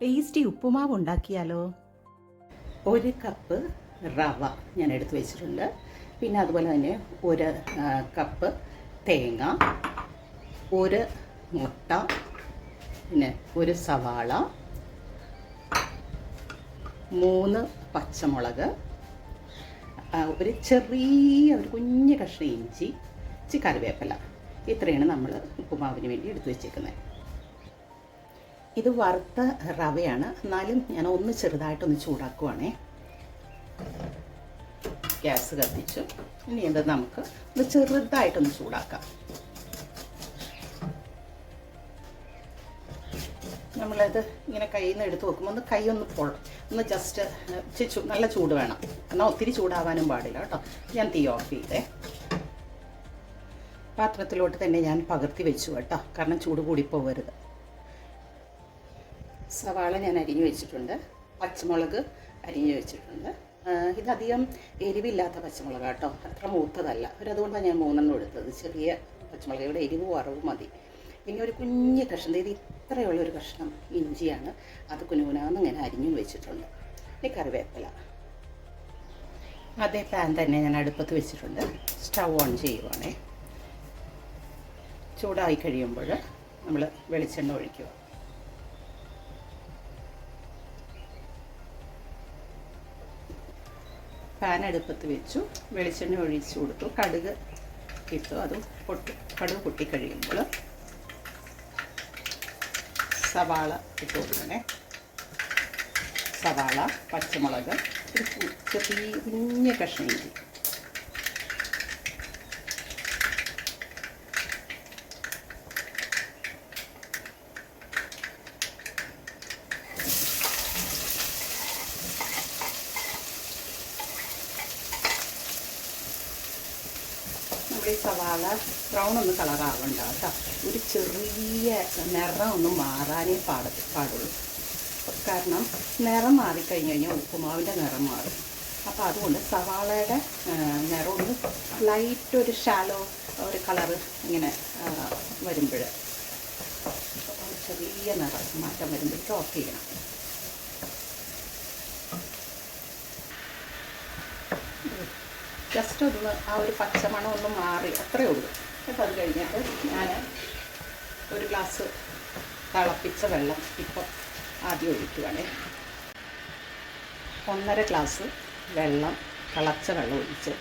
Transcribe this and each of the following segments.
Tasty ഉപ്പുമാവ് ഉണ്ടാക്കിയാലോ? ഒരു cup റവ ഞാൻ എടുത്തു വെച്ചിട്ടുണ്ട്. പിന്നെ അതുപോലെ തന്നെ ഒരു കപ്പ് തേങ്ങ ഒരു മുട്ട പിന്നെ ഒരു സവാള മൂന്ന് പച്ചമുളക് ഒരു ചെറിയ ഒരു കുഞ്ഞ് കഷ്ണം ഇഞ്ചി ഇച്ചി കറിവേപ്പില. ഇത്രയാണ് നമ്മൾ ഉപ്പുമാവിന് വേണ്ടി എടുത്തു വെച്ചേക്കുന്നത് ഇത് വറുത്ത റവയാണ്. എന്നാലും ഞാൻ ഒന്ന് ചെറുതായിട്ടൊന്ന് ചൂടാക്കുവാണേ. ഗ്യാസ് കത്തിച്ചു. ഇനി ഇത് നമുക്ക് ഒന്ന് ചെറുതായിട്ടൊന്ന് ചൂടാക്കാം. നമ്മളത് ഇങ്ങനെ കയ്യിൽ നിന്ന് എടുത്ത് വെക്കുമ്പോൾ ഒന്ന് കൈ ഒന്ന് പൊള്ള ഒന്ന് ജസ്റ്റ് ഇച്ചിരി നല്ല ചൂട് വേണം. എന്നാൽ ഒത്തിരി ചൂടാവാനും പാടില്ല കേട്ടോ. ഞാൻ തീ ഓഫ് ചെയ്തേ. പാത്രത്തിലോട്ട് തന്നെ ഞാൻ പകർത്തി വെച്ചു കേട്ടോ. കാരണം ചൂട് കൂടി പോകരുത് സവാള ഞാൻ അരിഞ്ഞു വെച്ചിട്ടുണ്ട്. പച്ചമുളക് അരിഞ്ഞു വെച്ചിട്ടുണ്ട്. ഇതധികം എരിവില്ലാത്ത പച്ചമുളക് കേട്ടോ. അത്ര മൂത്തതല്ല. അവരതുകൊണ്ടാണ് ഞാൻ മൂന്നെണ്ണം എടുത്തത്. ചെറിയ പച്ചമുളക് ഇവിടെ എരിവ് കുറവ് മതി. പിന്നെ ഒരു കുഞ്ഞ് കഷ്ണം ഇത് ഇത്രയുള്ള ഒരു കഷ്ണം ഇഞ്ചിയാണ്. അത് കുനുകുനാന്ന് ഇങ്ങനെ അരിഞ്ഞു വെച്ചിട്ടുണ്ട്. ഇനി കറിവേപ്പില. അതേ പാൻ തന്നെ ഞാൻ അടുപ്പത്ത് വെച്ചിട്ടുണ്ട്. സ്റ്റൗ ഓൺ ചെയ്യുവാണേ. ചൂടായി കഴിയുമ്പോൾ നമ്മൾ വെളിച്ചെണ്ണ ഒഴിക്കുക. പാൻ അടുപ്പത്ത് വെച്ചു. വെളിച്ചെണ്ണ ഒഴിച്ചു കൊടുത്തു. കടുക് ഇട്ടു. അത് പൊട്ടി കടുക് പൊട്ടിക്കഴിയുമ്പോൾ സവാള ഇട്ട് കൊടുക്കണേ. സവാള പച്ചമുളക് ഒരു ചെറിയ കുഞ്ഞ കഷ്ണം നമ്മുടെ സവാള ബ്രൗൺ ഒന്ന് കളറാവണ്ട കേട്ടോ. ഒരു ചെറിയ നിറം ഒന്ന് മാറാനേ പാട പാടുള്ളൂ. കാരണം നിറം മാറിക്കഴിഞ്ഞ് കഴിഞ്ഞാൽ ഉപ്പുമാവിന്റെ നിറം മാറും. അപ്പോൾ അതുകൊണ്ട് സവാളയുടെ നിറം ഒന്ന് ലൈറ്റ് ഒരു ഷാലോ ഒരു കളറ് ഇങ്ങനെ വരുമ്പോൾ. ചെറിയ നിറം മാറ്റം വരുമ്പോഴേക്കും ഓഫ് ചെയ്യണം. ജസ്റ്റ് ഒന്ന് ആ ഒരു പച്ചമണം ഒന്ന് മാറി അത്രയേ ഉള്ളൂ. അപ്പോൾ അത് കഴിഞ്ഞിട്ട് ഞാൻ ഒരു ഗ്ലാസ് തിളപ്പിച്ച വെള്ളം ഇപ്പം ആദ്യം ഒഴിക്കുകയാണേ ഒന്നര ഗ്ലാസ് വെള്ളം തിളച്ച വെള്ളം ഒഴിച്ച്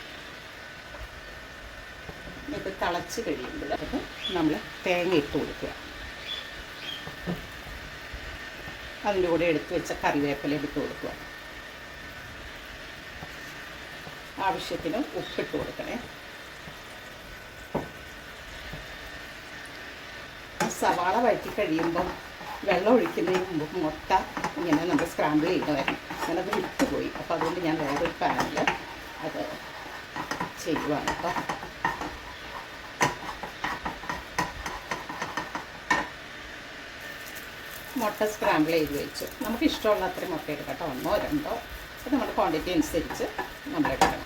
ഇത് തിളച്ച് കഴിയുമ്പോൾ നമ്മൾ തേങ്ങ ഇട്ട് കൊടുക്കുക. അതിന്റെ കൂടെ എടുത്ത് വെച്ച കറിവേപ്പില എടുത്ത് കൊടുക്കുക. ആവശ്യത്തിന് ഉപ്പിട്ട് കൊടുക്കണേ. സവാള വഴറ്റി കഴിയുമ്പം വെള്ളം ഒഴിക്കുന്നതിന് മുമ്പ് മുട്ട ഇങ്ങനെ നമ്മൾ സ്ക്രാമ്പിൾ ചെയ്യണമായിരുന്നു വിട്ടു പോയി. അപ്പോൾ അതുകൊണ്ട് ഞാൻ വേറൊരു പാനിൽ അത് ചെയ്യുവാണ് കേട്ടോ മുട്ട സ്ക്രാമ്പിൾ ചെയ്ത് വെച്ചു. നമുക്ക് ഇഷ്ടമുള്ള അത്രയും മുട്ട എടുക്കട്ടോ കേട്ടോ ഒന്നോ രണ്ടോ. അത് നമ്മുടെ ക്വാണ്ടിറ്റി അനുസരിച്ച് നമ്മൾ എടുക്കണം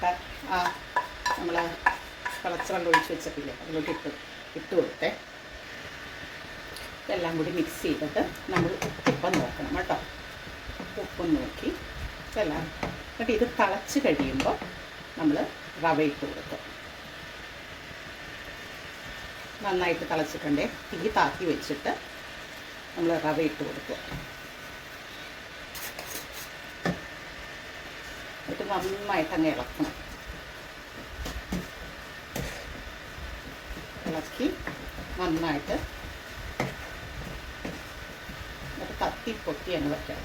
ഇനി ആ നമ്മൾ തിളച്ച വെള്ളം ഒഴിച്ച് വെച്ചിട്ടില്ലേ അതിലോട്ട് ഇട്ട് ഇട്ട് കൊടുത്തേ. ഇതെല്ലാം കൂടി മിക്സ് ചെയ്തിട്ട് നമ്മൾ ഉപ്പം നോക്കണം കേട്ടോ. ഉപ്പും നോക്കി ഇതെല്ലാം എന്നിട്ട് ഇത് തിളച്ച് കഴിയുമ്പോൾ നമ്മൾ റവ ഇട്ട് കൊടുക്കും നന്നായിട്ട് തിളച്ചിട്ടുണ്ടേ. തീ താത്തി വെച്ചിട്ട് നമ്മൾ റവ ഇട്ട് കൊടുക്കുക എന്നിട്ട് നന്നായിട്ട് അങ്ങ് ഇളക്കണം. ഇളക്കി നന്നായിട്ട് എന്നിട്ട് തത്തിപ്പൊത്തി അങ്ങ് വയ്ക്കണം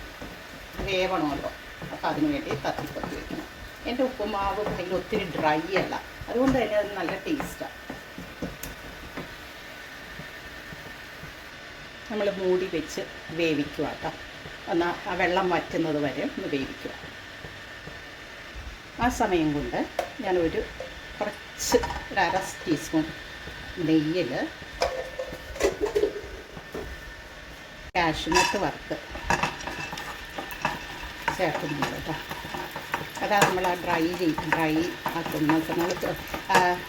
വേവണമല്ലോ. അപ്പോൾ അതിന് വേണ്ടി തത്തിപ്പൊത്തി വയ്ക്കണം എന്റെ ഉപ്പുമാവ് ഭയങ്കര ഒത്തിരി ഡ്രൈ അല്ല. അതുകൊണ്ട് തന്നെ അത് നല്ല ടേസ്റ്റാണ് നമ്മൾ മൂടി വെച്ച് വേവിക്കുക കേട്ടോ. എന്നാൽ ആ വെള്ളം വറ്റുന്നത് വരെ ഒന്ന് വേവിക്കുക. ആ സമയം കൊണ്ട് ഞാനൊരു കുറച്ച് ഒരു അര ടീസ്പൂൺ നെയ്യിൽ കാഷ്നട്ട് വറുത്ത് ചേർക്കുന്നുണ്ട് കേട്ടോ. അതാ നമ്മൾ ആ ഡ്രൈ ഡ്രൈ ആക്കുന്ന നമ്മൾ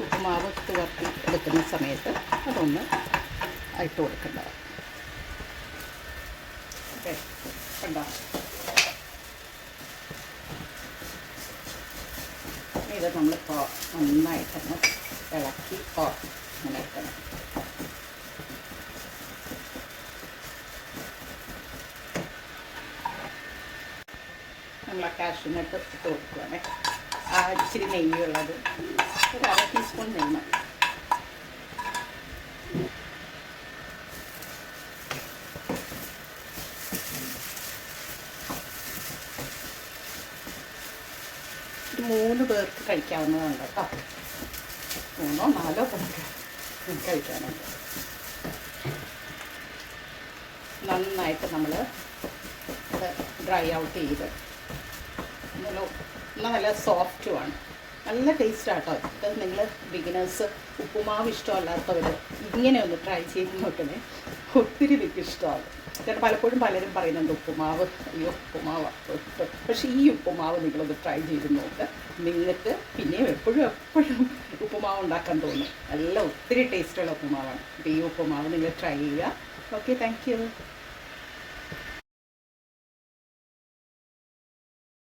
ഉപ്പുമാവ് തുവർത്തി എടുക്കുന്ന സമയത്ത് അതൊന്ന് ഇട്ട് കൊടുക്കേണ്ടത് കണ്ടോ? ഇത് നമ്മളിപ്പോൾ നന്നായിട്ടൊന്ന് ഇളക്കി ഇങ്ങനെ ഇട്ടണം നമ്മൾ ആ കാഷ്യൂനട്ട് ഇട്ട് ആ ഇച്ചിരി നെയ്യുള്ളത്. ഒരു അര ടീസ്പൂൺ നെയ്യ് ഒരു മൂന്ന് പേർക്ക് കഴിക്കാവുന്നതാണ് കേട്ടോ. മൂന്നോ നാലോ പേർക്ക് കഴിക്കാനുണ്ട്. നന്നായിട്ട് നമ്മൾ അത് ഡ്രൈ ഔട്ട് ചെയ്ത് നല്ല നല്ല സോഫ്റ്റുമാണ് നല്ല ടേസ്റ്റ് ആട്ടോ. ഇത് നിങ്ങൾ ബിഗിനേഴ്സ് ഉപ്പുമാവ് ഇഷ്ടമല്ലാത്തവർ ഇങ്ങനെ ഒന്ന് ട്രൈ ചെയ്ത് നോക്കണേ. ഒത്തിരി ഇഷ്ടമാണ് ചേട്ടാ പലപ്പോഴും പലരും പറയുന്നുണ്ട് ഉപ്പുമാവ് ഈ ഉപ്പുമാവ് പക്ഷേ ഈ ഉപ്പുമാവ് നിങ്ങളൊന്ന് ട്രൈ ചെയ്ത് നോക്ക്. നിങ്ങൾക്ക് പിന്നെയും എപ്പോഴും എപ്പോഴും ഉപ്പുമാവ് ഉണ്ടാക്കാൻ തോന്നും. നല്ല ഒത്തിരി ടേസ്റ്റുള്ള ഉപ്പുമാവാണ്. അപ്പോൾ ഈ ഉപ്പുമാവ് നിങ്ങൾ ട്രൈ ചെയ്യുക. Okay thank